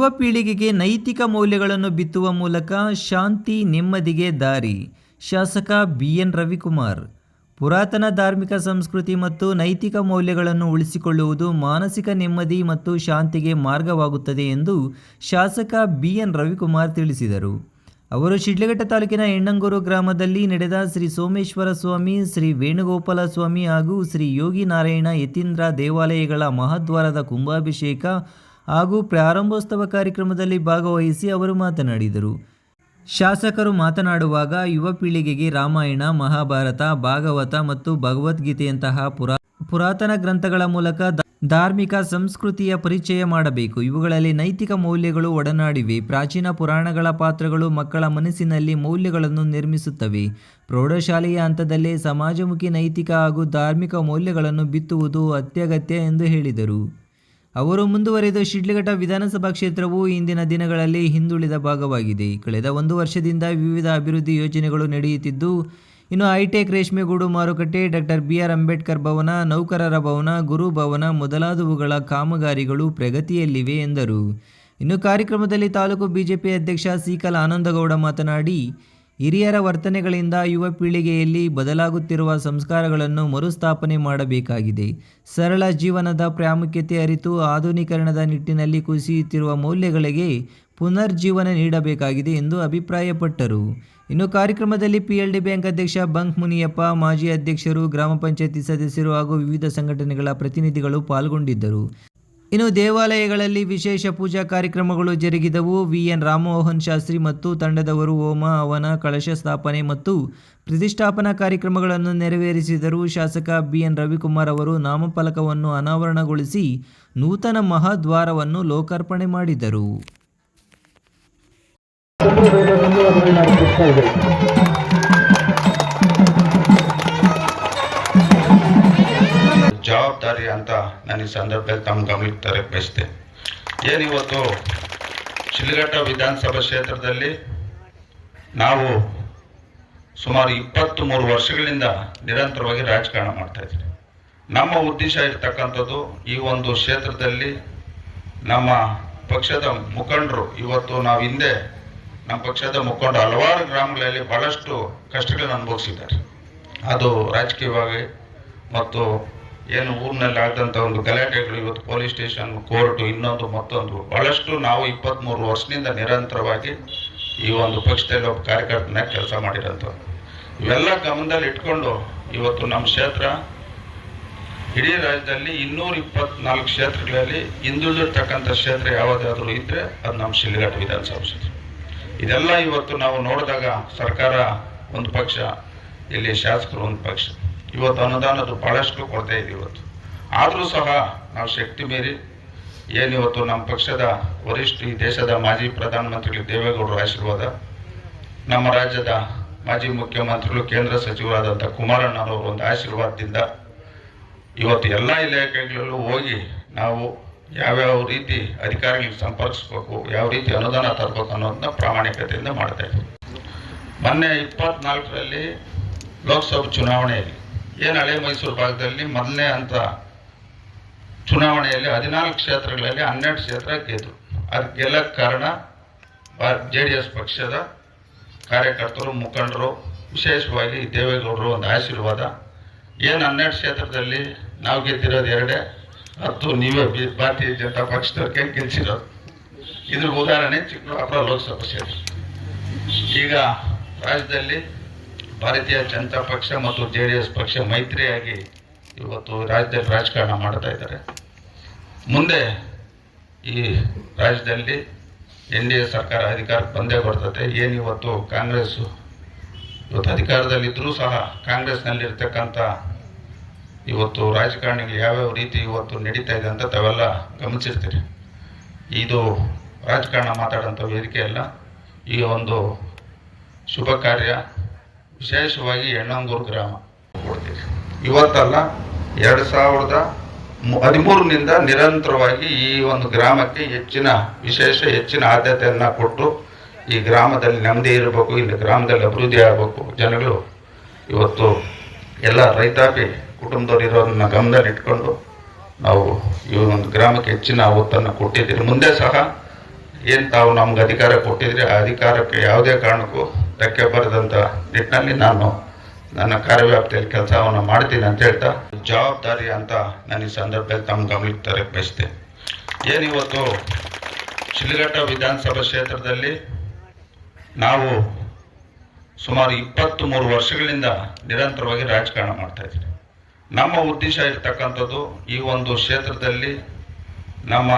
ಯುವ ಪೀಳಿಗೆಗೆ ನೈತಿಕ ಮೌಲ್ಯಗಳನ್ನು ಬಿತ್ತುವ ಮೂಲಕ ಶಾಂತಿ, ನೆಮ್ಮದಿಗೆ ದಾರಿ. ಶಾಸಕ ಬಿ ಎನ್ ರವಿಕುಮಾರ್. ಪುರಾತನ ಧಾರ್ಮಿಕ ಸಂಸ್ಕೃತಿ ಮತ್ತು ನೈತಿಕ ಮೌಲ್ಯಗಳನ್ನು ಉಳಿಸಿಕೊಳ್ಳುವುದು ಮಾನಸಿಕ ನೆಮ್ಮದಿ ಮತ್ತು ಶಾಂತಿಗೆ ಮಾರ್ಗವಾಗುತ್ತದೆ ಎಂದು ಶಾಸಕ ಬಿ ಎನ್ ರವಿಕುಮಾರ್ ತಿಳಿಸಿದರು. ಅವರು ಶಿಡ್ಲಘಟ್ಟ ತಾಲೂಕಿನ ಎಣ್ಣಂಗೂರು ಗ್ರಾಮದಲ್ಲಿ ನಡೆದ ಶ್ರೀ ಸೋಮೇಶ್ವರ ಸ್ವಾಮಿ, ಶ್ರೀ ವೇಣುಗೋಪಾಲ ಸ್ವಾಮಿ ಹಾಗೂ ಶ್ರೀ ಯೋಗಿ ನಾರಾಯಣ ಯತೀಂದ್ರ ದೇವಾಲಯಗಳ ಮಹಾದ್ವಾರದ ಕುಂಭಾಭಿಷೇಕ ಹಾಗೂ ಪ್ರಾರಂಭೋತ್ಸವ ಕಾರ್ಯಕ್ರಮದಲ್ಲಿ ಭಾಗವಹಿಸಿ ಅವರು ಮಾತನಾಡಿದರು. ಶಾಸಕರು ಮಾತನಾಡುವಾಗ ಯುವ ಪೀಳಿಗೆಗೆ ರಾಮಾಯಣ, ಮಹಾಭಾರತ, ಭಾಗವತ ಮತ್ತು ಭಗವದ್ಗೀತೆಯಂತಹ ಪುರಾ, ಪುರಾತನ ಗ್ರಂಥಗಳ ಮೂಲಕ ಧಾರ್ಮಿಕ ಸಂಸ್ಕೃತಿಯ ಪರಿಚಯ ಮಾಡಬೇಕು. ಇವುಗಳಲ್ಲಿ ನೈತಿಕ ಮೌಲ್ಯಗಳು ಒಡನಾಡಿವೆ. ಪ್ರಾಚೀನ ಪುರಾಣಗಳ ಪಾತ್ರಗಳು ಮಕ್ಕಳ ಮನಸ್ಸಿನಲ್ಲಿ ಮೌಲ್ಯಗಳನ್ನು ನಿರ್ಮಿಸುತ್ತವೆ. ಪ್ರೌಢಶಾಲೆಯ ಹಂತದಲ್ಲೇ ಸಮಾಜಮುಖಿ ನೈತಿಕ ಹಾಗೂ ಧಾರ್ಮಿಕ ಮೌಲ್ಯಗಳನ್ನು ಬಿತ್ತುವುದು ಅತ್ಯಗತ್ಯ ಎಂದು ಹೇಳಿದರು. ಅವರು ಮುಂದುವರೆದ ಶಿಡ್ಲಘಟ್ಟ ವಿಧಾನಸಭಾ ಕ್ಷೇತ್ರವು ಇಂದಿನ ದಿನಗಳಲ್ಲಿ ಹಿಂದುಳಿದ ಭಾಗವಾಗಿದೆ. ಕಳೆದ ಒಂದು ವರ್ಷದಿಂದ ವಿವಿಧ ಅಭಿವೃದ್ಧಿ ಯೋಜನೆಗಳು ನಡೆಯುತ್ತಿದ್ದು, ಇನ್ನು ಹೈಟೆಕ್ ರೇಷ್ಮೆಗೂಡು ಮಾರುಕಟ್ಟೆ, ಡಾಕ್ಟರ್ ಬಿ ಆರ್ ಅಂಬೇಡ್ಕರ್ ಭವನ, ನೌಕರರ ಭವನ, ಗುರು ಭವನ ಮೊದಲಾದವುಗಳ ಕಾಮಗಾರಿಗಳು ಪ್ರಗತಿಯಲ್ಲಿವೆ ಎಂದರು. ಇನ್ನು ಕಾರ್ಯಕ್ರಮದಲ್ಲಿ ತಾಲೂಕು ಬಿಜೆಪಿ ಅಧ್ಯಕ್ಷ ಸೀಕಲ್ ಆನಂದಗೌಡ ಮಾತನಾಡಿ ಹಿರಿಯರ ವರ್ತನೆಗಳಿಂದ ಯುವ ಪೀಳಿಗೆಯಲ್ಲಿ ಬದಲಾಗುತ್ತಿರುವ ಸಂಸ್ಕಾರಗಳನ್ನು ಮರುಸ್ಥಾಪನೆ ಮಾಡಬೇಕಾಗಿದೆ. ಸರಳ ಜೀವನದ ಪ್ರಾಮುಖ್ಯತೆ ಅರಿತು ಆಧುನೀಕರಣದ ನಿಟ್ಟಿನಲ್ಲಿ ಕುಸಿಯುತ್ತಿರುವ ಮೌಲ್ಯಗಳಿಗೆ ಪುನರ್ಜೀವನ ನೀಡಬೇಕಾಗಿದೆ ಎಂದು ಅಭಿಪ್ರಾಯಪಟ್ಟರು. ಇನ್ನು ಕಾರ್ಯಕ್ರಮದಲ್ಲಿ ಪಿಎಲ್ಡಿ ಬ್ಯಾಂಕ್ ಅಧ್ಯಕ್ಷ ಬಂಕ್ ಮುನಿಯಪ್ಪ, ಮಾಜಿ ಅಧ್ಯಕ್ಷರು, ಗ್ರಾಮ ಪಂಚಾಯತಿ ಸದಸ್ಯರು ಹಾಗೂ ವಿವಿಧ ಸಂಘಟನೆಗಳ ಪ್ರತಿನಿಧಿಗಳು ಪಾಲ್ಗೊಂಡಿದ್ದರು. ಇನ್ನು ದೇವಾಲಯಗಳಲ್ಲಿ ವಿಶೇಷ ಪೂಜಾ ಕಾರ್ಯಕ್ರಮಗಳು ಜರುಗಿದವು. ವಿ. ಎನ್. ರಾಮಮೋಹನ್ ಶಾಸ್ತ್ರಿ ಮತ್ತು ತಂಡದವರು ಹೋಮ ಅವನ ಕಳಶ ಸ್ಥಾಪನೆ ಮತ್ತು ಪ್ರತಿಷ್ಠಾಪನಾ ಕಾರ್ಯಕ್ರಮಗಳನ್ನು ನೆರವೇರಿಸಿದರು. ಶಾಸಕ ಬಿ. ಎನ್. ರವಿಕುಮಾರ್ ಅವರು ನಾಮಫಲಕವನ್ನು ಅನಾವರಣಗೊಳಿಸಿ ನೂತನ ಮಹಾದ್ವಾರವನ್ನು ಲೋಕಾರ್ಪಣೆ ಮಾಡಿದರು. ಜವಾಬ್ದಾರಿ ಅಂತ ನಾನು ಈ ಸಂದರ್ಭದಲ್ಲಿ ತಮ್ಮ ಗಮನಕ್ಕೆ ತರಕ್ಕೆ ಬಯಸ್ತೆ ಏನಿವತ್ತು ಶಿಲ್ಘಟ್ಟ ವಿಧಾನಸಭಾ ಕ್ಷೇತ್ರದಲ್ಲಿ ನಾವು ಸುಮಾರು ಇಪ್ಪತ್ತು ಮೂರು ವರ್ಷಗಳಿಂದ ನಿರಂತರವಾಗಿ ರಾಜಕಾರಣ ಮಾಡ್ತಾ ಇದ್ದೀವಿ. ನಮ್ಮ ಉದ್ದೇಶ ಇರ್ತಕ್ಕಂಥದ್ದು ಈ ಒಂದು ಕ್ಷೇತ್ರದಲ್ಲಿ ನಮ್ಮ ಪಕ್ಷದ ಮುಖಂಡರು ಇವತ್ತು ನಾವು ಹಿಂದೆ ನಮ್ಮ ಪಕ್ಷದ ಮುಖಂಡ ಹಲವಾರು ಗ್ರಾಮಗಳಲ್ಲಿ ಬಹಳಷ್ಟು ಕಷ್ಟಗಳನ್ನು ಅನುಭವಿಸಿದ್ದಾರೆ. ಅದು ರಾಜಕೀಯವಾಗಿ ಮತ್ತು ಏನು ಊರಿನಲ್ಲಿ ಆದಂಥ ಒಂದು ಗಲಾಟೆಗಳು, ಇವತ್ತು ಪೊಲೀಸ್ ಸ್ಟೇಷನ್, ಕೋರ್ಟು, ಇನ್ನೊಂದು ಮತ್ತೊಂದು, ಬಹಳಷ್ಟು ನಾವು ಇಪ್ಪತ್ತ್ಮೂರು ವರ್ಷದಿಂದ ನಿರಂತರವಾಗಿ ಈ ಒಂದು ಪಕ್ಷದಲ್ಲಿ ಒಬ್ಬ ಕಾರ್ಯಕರ್ತನ ಕೆಲಸ ಮಾಡಿರೋಂಥದ್ದು ಇವೆಲ್ಲ ಗಮನದಲ್ಲಿ ಇಟ್ಕೊಂಡು ಇವತ್ತು ನಮ್ಮ ಕ್ಷೇತ್ರ, ಇಡೀ ರಾಜ್ಯದಲ್ಲಿ ಇನ್ನೂರ ಇಪ್ಪತ್ನಾಲ್ಕು ಕ್ಷೇತ್ರಗಳಲ್ಲಿ ಹಿಂದುಳಿದಿರ್ತಕ್ಕಂಥ ಕ್ಷೇತ್ರ ಯಾವುದಾದ್ರೂ ಇದ್ದರೆ ಅದು ನಮ್ಮ ಶಿಲ್ಘಟ್ಟ ವಿಧಾನಸಭಾ ಕ್ಷೇತ್ರ. ಇದೆಲ್ಲ ಇವತ್ತು ನಾವು ನೋಡಿದಾಗ ಸರ್ಕಾರ ಒಂದು ಪಕ್ಷ, ಇಲ್ಲಿ ಶಾಸಕರು ಒಂದು ಪಕ್ಷ. ಇವತ್ತು ಅನುದಾನದ ಭಾಳಷ್ಟು ಕೊರತೆ ಇದೆ ಇವತ್ತು. ಆದರೂ ಸಹ ನಾವು ಶಕ್ತಿ ಮೀರಿ ಏನಿವತ್ತು ನಮ್ಮ ಪಕ್ಷದ ವರಿಷ್ಠ ಈ ದೇಶದ ಮಾಜಿ ಪ್ರಧಾನಮಂತ್ರಿಗಳು ದೇವೇಗೌಡರ ಆಶೀರ್ವಾದ, ನಮ್ಮ ರಾಜ್ಯದ ಮಾಜಿ ಮುಖ್ಯಮಂತ್ರಿಗಳು, ಕೇಂದ್ರ ಸಚಿವರಾದಂಥ ಕುಮಾರಣ್ಣನವರ ಒಂದು ಆಶೀರ್ವಾದದಿಂದ ಇವತ್ತು ಎಲ್ಲ ಇಲಾಖೆಗಳಲ್ಲೂ ಹೋಗಿ ನಾವು ಯಾವ್ಯಾವ ರೀತಿ ಅಧಿಕಾರಿಗಳಿಗೆ ಸಂಪರ್ಕಿಸ್ಬೇಕು, ಯಾವ ರೀತಿ ಅನುದಾನ ತರಬೇಕು ಅನ್ನೋದನ್ನ ಪ್ರಾಮಾಣಿಕತೆಯಿಂದ ಮಾಡ್ತಾ ಇದ್ದೀವಿ. ಮೊನ್ನೆ ಇಪ್ಪತ್ನಾಲ್ಕರಲ್ಲಿ ಲೋಕಸಭಾ ಚುನಾವಣೆಯಲ್ಲಿ ಏನು ಹಳೆ ಮೈಸೂರು ಭಾಗದಲ್ಲಿ ಮೊದಲನೇ ಹಂತ ಚುನಾವಣೆಯಲ್ಲಿ ಹದಿನಾಲ್ಕು ಕ್ಷೇತ್ರಗಳಲ್ಲಿ ಹನ್ನೆರಡು ಕ್ಷೇತ್ರ ಗೆದ್ದರು ಅದು ಗೆಲ್ಲಕ್ಕೆ ಕಾರಣ ಜೆ ಡಿ ಎಸ್ ಪಕ್ಷದ ಕಾರ್ಯಕರ್ತರು, ಮುಖಂಡರು, ವಿಶೇಷವಾಗಿ ದೇವೇಗೌಡರು ಒಂದು ಆಶೀರ್ವಾದ. ಏನು ಹನ್ನೆರಡು ಕ್ಷೇತ್ರದಲ್ಲಿ ನಾವು ಗೆದ್ದಿರೋದು ಎರಡೇ, ಹತ್ತು ನೀವೇ ಬಿ- ಭಾರತೀಯ ಜನತಾ ಪಕ್ಷದವ್ರಿಗೆ ಗೆಲ್ಸಿರೋದು. ಇದ್ರ ಉದಾಹರಣೆ ಚಿಕ್ಕಬಳ್ಳಾಪುರ ಲೋಕಸಭಾ ಕ್ಷೇತ್ರ. ಈಗ ರಾಜ್ಯದಲ್ಲಿ ಭಾರತೀಯ ಜನತಾ ಪಕ್ಷ ಮತ್ತು ಜೆ ಡಿ ಎಸ್ ಪಕ್ಷ ಮೈತ್ರಿಯಾಗಿ ಇವತ್ತು ರಾಜ್ಯದಲ್ಲಿ ರಾಜಕಾರಣ ಮಾಡ್ತಾ ಇದ್ದಾರೆ. ಮುಂದೆ ಈ ರಾಜ್ಯದಲ್ಲಿ ಎನ್ ಡಿ ಎ ಸರ್ಕಾರ ಅಧಿಕಾರಕ್ಕೆ ಬಂದೇ ಬರ್ತದೆ. ಏನು ಇವತ್ತು ಕಾಂಗ್ರೆಸ್ ಇವತ್ತು ಅಧಿಕಾರದಲ್ಲಿದ್ದರೂ ಸಹ ಕಾಂಗ್ರೆಸ್ನಲ್ಲಿರ್ತಕ್ಕಂಥ ಇವತ್ತು ರಾಜಕಾರಣಿಗಳು ಯಾವ್ಯಾವ ರೀತಿ ಇವತ್ತು ನಡೀತಾ ಇದೆ ಅಂತ ತಾವೆಲ್ಲ ಗಮನಿಸಿರ್ತೀರಿ. ಇದು ರಾಜಕಾರಣ ಮಾತಾಡೋಂಥ ವೇದಿಕೆ ಅಲ್ಲ. ಈ ಒಂದು ಶುಭ ಕಾರ್ಯ. ವಿಶೇಷವಾಗಿ ಎಣ್ಣಂಗೂರು ಗ್ರಾಮ. ಇವತ್ತಲ್ಲ ಎರಡು ಸಾವಿರದ ಹದಿಮೂರನಿಂದ ನಿರಂತರವಾಗಿ ಈ ಒಂದು ಗ್ರಾಮಕ್ಕೆ ಹೆಚ್ಚಿನ, ವಿಶೇಷ ಹೆಚ್ಚಿನ ಆದ್ಯತೆಯನ್ನು ಕೊಟ್ಟು ಈ ಗ್ರಾಮದಲ್ಲಿ ನೆಮ್ಮದಿ ಇರಬೇಕು, ಇಲ್ಲಿ ಗ್ರಾಮದಲ್ಲಿ ಅಭಿವೃದ್ಧಿ ಆಗಬೇಕು. ಜನಗಳು ಇವತ್ತು ಎಲ್ಲ ರೈತಾಪಿ ಕುಟುಂಬದವರಿರೋದನ್ನ ಗಮನದಲ್ಲಿ ಇಟ್ಕೊಂಡು ನಾವು ಈ ಒಂದು ಗ್ರಾಮಕ್ಕೆ ಹೆಚ್ಚಿನ ಒತ್ತನ್ನು ಕೊಟ್ಟಿದ್ದೀರಿ. ಮುಂದೆ ಸಹ ಏನು ತಾವು ನಮ್ಗೆ ಅಧಿಕಾರ ಕೊಟ್ಟಿದ್ರಿ ಆ ಅಧಿಕಾರಕ್ಕೆ ಯಾವುದೇ ಕಾರಣಕ್ಕೂ ಧಕ್ಕೆ ಬರದಂಥ ನಿಟ್ಟಿನಲ್ಲಿ ನಾನು ನನ್ನ ಕಾರ್ಯವ್ಯಾಪ್ತಿಯಲ್ಲಿ ಕೆಲಸವನ್ನು ಮಾಡ್ತೀನಿ ಅಂತ ಹೇಳ್ತಾ, ಜವಾಬ್ದಾರಿ ಅಂತ ನಾನು ಈ ಸಂದರ್ಭದಲ್ಲಿ ತಮ್ಮ ಗಮನಕ್ಕೆ ತರಕ್ಕೆ ಬಯಸ್ತೆ ಏನಿವತ್ತು ಶಿಲಘಟ್ಟ ವಿಧಾನಸಭಾ ಕ್ಷೇತ್ರದಲ್ಲಿ ನಾವು ಸುಮಾರು ಇಪ್ಪತ್ತು ಮೂರು ವರ್ಷಗಳಿಂದ ನಿರಂತರವಾಗಿ ರಾಜಕಾರಣ ಮಾಡ್ತಾ ಇದ್ದೀವಿ. ನಮ್ಮ ಉದ್ದೇಶ ಇರ್ತಕ್ಕಂಥದ್ದು ಈ ಒಂದು ಕ್ಷೇತ್ರದಲ್ಲಿ ನಮ್ಮ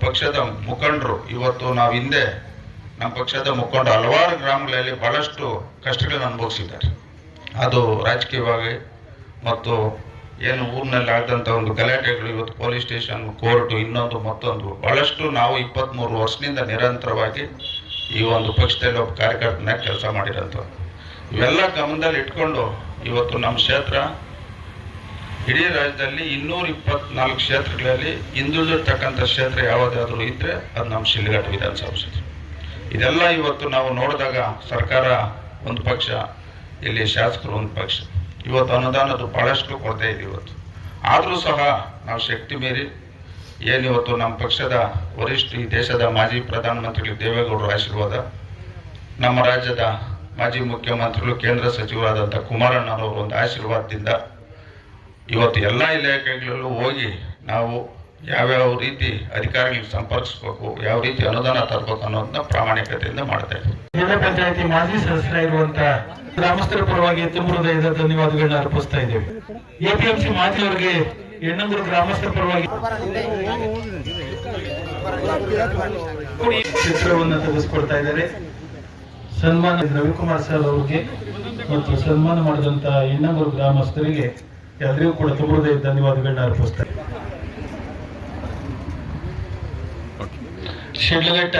ಪಕ್ಷದ ಮುಖಂಡರು ಇವತ್ತು ನಾವು ಹಿಂದೆ ನಮ್ಮ ಪಕ್ಷದ ಮುಖಂಡ ಹಲವಾರು ಗ್ರಾಮಗಳಲ್ಲಿ ಬಹಳಷ್ಟು ಕಷ್ಟಗಳನ್ನು ಅನುಭವಿಸಿದ್ದಾರೆ. ಅದು ರಾಜಕೀಯವಾಗಿ ಮತ್ತು ಏನು ಊರಿನಲ್ಲಿ ಆಗದಂಥ ಒಂದು ಗಲಾಟೆಗಳು, ಇವತ್ತು ಪೊಲೀಸ್ ಸ್ಟೇಷನ್, ಕೋರ್ಟು, ಇನ್ನೊಂದು ಮತ್ತೊಂದು, ಬಹಳಷ್ಟು ನಾವು ಇಪ್ಪತ್ತ್ಮೂರು ವರ್ಷದಿಂದ ನಿರಂತರವಾಗಿ ಈ ಒಂದು ಪಕ್ಷದಲ್ಲಿ ಒಬ್ಬ ಕಾರ್ಯಕರ್ತನ ಕೆಲಸ ಮಾಡಿರೋಂಥದ್ದು ಇವೆಲ್ಲ ಗಮನದಲ್ಲಿ ಇಟ್ಕೊಂಡು ಇವತ್ತು ನಮ್ಮ ಕ್ಷೇತ್ರ, ಇಡೀ ರಾಜ್ಯದಲ್ಲಿ ಇನ್ನೂರ ಇಪ್ಪತ್ನಾಲ್ಕು ಕ್ಷೇತ್ರಗಳಲ್ಲಿ ಹಿಂದುಳಿದಿರ್ತಕ್ಕಂಥ ಕ್ಷೇತ್ರ ಯಾವುದಾದ್ರೂ ಇದ್ದರೆ ಅದು ನಮ್ಮ ಶಿಲ್ಘಟ್ಟ ವಿಧಾನಸಭಾ ಕ್ಷೇತ್ರ. ಇದೆಲ್ಲ ಇವತ್ತು ನಾವು ನೋಡಿದಾಗ ಸರ್ಕಾರ ಒಂದು ಪಕ್ಷ, ಇಲ್ಲಿ ಶಾಸಕರು ಒಂದು ಪಕ್ಷ. ಇವತ್ತು ಅನುದಾನದ ಭಾಳಷ್ಟು ಕೊರತೆ ಇದೆ ಇವತ್ತು. ಆದರೂ ಸಹ ನಾವು ಶಕ್ತಿ ಮೀರಿ ಏನಿವತ್ತು ನಮ್ಮ ಪಕ್ಷದ ವರಿಷ್ಠ, ಈ ದೇಶದ ಮಾಜಿ ಪ್ರಧಾನಮಂತ್ರಿಗಳು ದೇವೇಗೌಡರ ಆಶೀರ್ವಾದ, ನಮ್ಮ ರಾಜ್ಯದ ಮಾಜಿ ಮುಖ್ಯಮಂತ್ರಿಗಳು, ಕೇಂದ್ರ ಸಚಿವರಾದಂಥ ಕುಮಾರಣ್ಣನವರ ಒಂದು ಆಶೀರ್ವಾದದಿಂದ ಇವತ್ತು ಎಲ್ಲ ಇಲಾಖೆಗಳಲ್ಲೂ ಹೋಗಿ ನಾವು ಯಾವ್ಯಾವ ರೀತಿ ಅಧಿಕಾರಿಗಳಿಗೆ ಸಂಪರ್ಕಿಸಬೇಕು, ಯಾವ ರೀತಿ ಅನುದಾನ ತರಬೇಕು ಅನ್ನೋದನ್ನ ಪ್ರಾಮಾಣಿಕತೆಯಿಂದ ಮಾಡ್ತಾ ಇದ್ದೀವಿ. ಜಿಲ್ಲಾ ಪಂಚಾಯತಿ ಮಾಜಿ ಸದಸ್ಯರಾಗಿರುವಂತ ಗ್ರಾಮಸ್ಥರ ಪರವಾಗಿ ತುಂಬ ಹೃದಯದ ಧನ್ಯವಾದಗಳನ್ನ ಅರ್ಪಿಸ್ತಾ ಇದ್ದೇವೆ. ಎಪಿಎಂಸಿ ಮಾಜಿ ಅವರಿಗೆ ಹೆಣ್ಣಂದೂರು ಗ್ರಾಮಸ್ಥರ ಪರವಾಗಿ ಚಿತ್ರವನ್ನು ತೆಗೆದುಕೊಡ್ತಾ ಇದ್ದಾರೆ. ಸನ್ಮಾನ ರವಿಕುಮಾರ್ ಸರ್ ಅವರಿಗೆ ಮತ್ತು ಸನ್ಮಾನ ಮಾಡಿದಂತ ಹೆಣ್ಣಂದೂರು ಗ್ರಾಮಸ್ಥರಿಗೆ ಎಲ್ಲರಿಗೂ ಕೂಡ ತುಂಬ ಧನ್ಯವಾದಗಳನ್ನ ಅರ್ಪಿಸ್ತಾರೆ ಶಿಡ್ಲಘಟ್ಟ